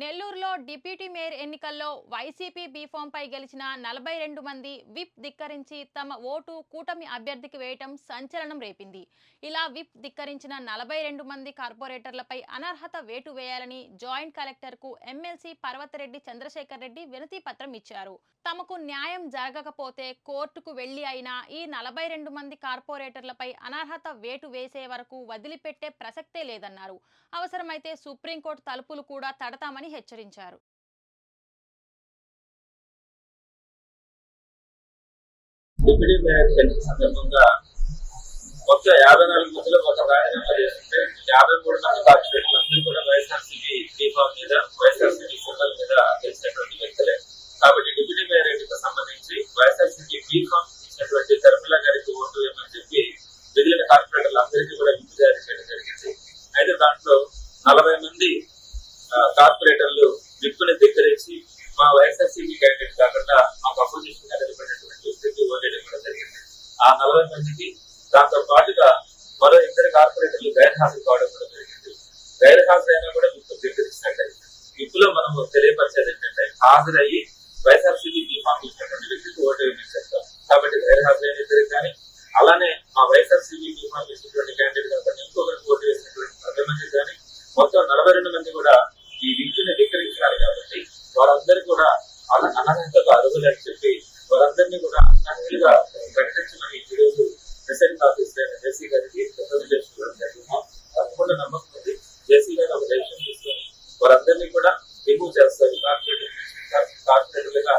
నెల్లూరులో deputy mayor ఎన్నికల్లో YCP బీఫామ్పై గెలిచిన నలభై రెండు మంది విప్ ధిక్కరించి తమ ఓటు కూటమి అభ్యర్థికి వేయటం సంచలనం రేపింది. ఇలా విప్ ధిక్కరించిన నలభై రెండు మంది కార్పొరేటర్లపై అనర్హత వేటు వేయాలని జాయింట్ కలెక్టర్కు ఎమ్మెల్సీ పర్వతరెడ్డి చంద్రశేఖర్ రెడ్డి వినతి పత్రం ఇచ్చారు. తమకు న్యాయం జరగకపోతే కోర్టుకు వెళ్ళి అయినా ఈ నలభై రెండు మంది కార్పొరేటర్లపై అనర్హత వేటు వేసే వరకు వదిలిపెట్టే ప్రసక్తే లేదన్నారు. అవసరమైతే సుప్రీంకోర్టు తలుపులు కూడా తడతామని హెచ్చరించారు. డిప్యూటీ మేయర్ సందర్భంగా మొత్తం యాభై నాలుగు మందిలో ఒక రాజీనామా చేస్తుంటే యాభై మూడు మంది కార్పొరేట్లు అందరూ కూడా వైఎస్ఆర్సీపీ మీద వైఎస్ఆర్సీపీ సింబల్ మీద వ్యక్తులే. కాబట్టి డిప్యూటీ మేయర్ ఎన్నిక సంబంధించి వైఎస్ఆర్సీపీ బీఫామ్ ఇచ్చినటువంటి ధర్మల గారికి ఓటు వేయమని చెప్పి మిగిలిన కార్పొరేటర్లు అందరికీ కూడా విప్ జారీ చేయడం జరిగింది అయితే దాంట్లో నలభై మంది ఆ, కార్పొరేటర్లు విప్పుని ధిక్కరించి మా వైఎస్ఆర్సీపీ క్యాండిడేట్ కాకుండా మాకు అపోజిషన్గా నిలబడినటువంటి వ్యక్తికి ఓటేయడం కూడా జరిగింది. ఆ నలభై మందికి దాంతో పాటుగా మరో ఇద్దరు కార్పొరేటర్లు గైర్హాజరు కావడం కూడా జరిగింది. గైర్ అయినా కూడా విప్పు ధిక్కరించినట్టు విప్పులో మనం తెలియపరిచేది ఏంటంటే హాజరయ్యి వైఎస్ఆర్సీపీ బీఫామ్ ఇచ్చినటువంటి వ్యక్తికి ఓటు చేస్తాం కాబట్టి గైర్ హాజరైన ఇద్దరికి కానీ అలానే మా వైఎస్ఆర్సీపీ బీఫామ్ ఇచ్చినటువంటి క్యాండిడేట్ కాకుండా ఇంకొకరికి ఓటు వేసినటువంటి పది మంది కానీ మొత్తం నలభై రెండు మంది కూడా జేసీ గారికి రిప్రజెంట్ చేయడం జరిగింది తప్పకుండా నమ్మకండి. జేసీ గారు ఒక డెసిషన్ తీసుకొని వారందరినీ కూడా రిమూవ్ చేస్తారు. కార్పొరేటర్ కార్పొరేటర్లుగా